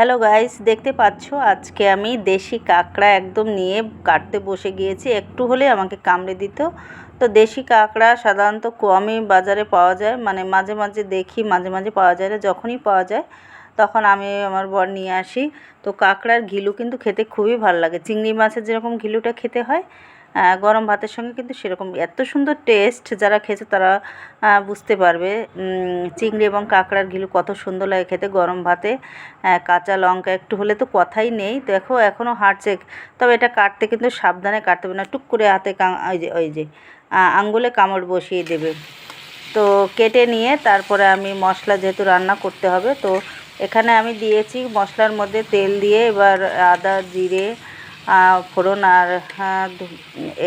Hello guys দেখতে পাচ্ছ? আজকে আমি দেশি কাঁকড়া একদম নিয়ে কাটতে বসে গিয়েছি। একটু হলে আমাকে কামড়ে দিত। তো দেশি কাঁকড়া সাধারণত কমই বাজারে পাওয়া যায়। মানে মাঝে মাঝে দেখি, মাঝে মাঝে পাওয়া যায় না। যখনই পাওয়া যায়, তখন আমি আমার বর নিয়ে আসি। তো কাঁকড়ার ঘিলু কিন্তু খেতে খুবই ভালো লাগে। চিংড়ি মাছের যেরকম ঘিলুটা খেতে হয় গরম ভাতের সঙ্গে কিন্তু সেরকম এত সুন্দর টেস্ট যারা খেয়েছে তারা বুঝতে পারবে। চিংড়ি এবং কাঁকড়ার ঘিলু কত সুন্দর লাগে খেতে গরম ভাতে। কাঁচা লঙ্কা একটু হলে তো কথাই নেই। দেখো এখনও হাঁটছে তবে এটা কাটতে কিন্তু সাবধানে কাটতে হবে না। টুক করে হাতে ওই যে ওই যে আঙ্গুলে কামড় বসিয়ে দেবে। তো কেটে নিয়ে তারপরে আমি মশলা যেহেতু রান্না করতে হবে, তো এখানে আমি দিয়েছি মশলার মধ্যে তেল দিয়ে এবার আদা, জিরে ফোড়ন আর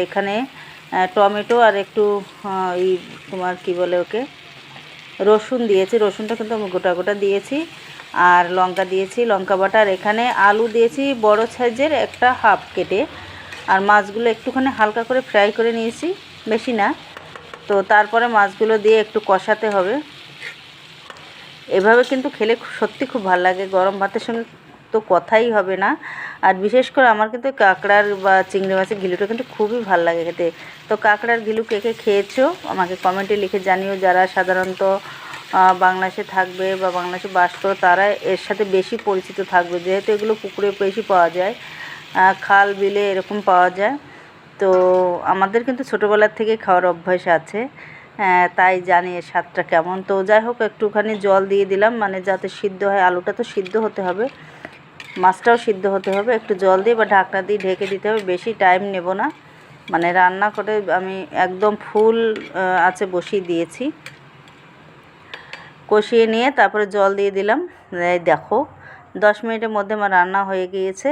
এখানে টমেটো আর একটু এই তোমার কি বলে ওকে, রসুন দিয়েছি। রসুনটা কিন্তু আমি গোটা গোটা দিয়েছি। আর লঙ্কা দিয়েছি, লঙ্কা বাটা। আর এখানে আলু দিয়েছি বড় সাইজের একটা হাফ কেটে। আর মাছগুলো একটুখানি হালকা করে ফ্রাই করে নিয়েছি, বেশি না। তো তারপরে মাছগুলো দিয়ে একটু কষাতে হবে। এভাবে কিন্তু খেলে সত্যি খুব ভালো লাগে। গরম ভাতের সঙ্গে তো কথাই হবে না। আর বিশেষ করে আমার কিন্তু কাঁকড়ার বা চিংড়ি মাছের ঘিলুটা কিন্তু খুবই ভালো লাগে খেতে। তো কাঁকড়ার ঘিলু কে কে খেয়েছো? আমাকে কমেন্টে লিখে জানিও। যারা সাধারণত বাংলাদেশে থাকবে বা বাংলাদেশে বাস করো, তারা এর সাথে বেশি পরিচিত থাকবে। যেহেতু এগুলো পুকুরে বেশি পাওয়া যায় খাল, বিলে এরকম পাওয়া যায়। তো আমাদের কিন্তু ছোটোবেলার থেকে খাওয়ার অভ্যাস আছে। তাই জানি এর স্বাদটা কেমন। তো যাই হোক, একটুখানি জল দিয়ে দিলাম। মানে যাতে সিদ্ধ হয়, আলুটা তো সিদ্ধ হতে হবে। মাছটাও সিদ্ধ হতে হবে। একটু জল দিয়ে বা ঢাকনা দিয়ে ঢেকে দিতে হবে। বেশি টাইম নেব না। মানে রান্না করে আমি একদম ফুল আছে বসিয়ে দিয়েছি। কষিয়ে নিয়ে তারপরে জল দিয়ে দিলাম। দেখো, দশ মিনিটের মধ্যে আমার রান্না হয়ে গিয়েছে।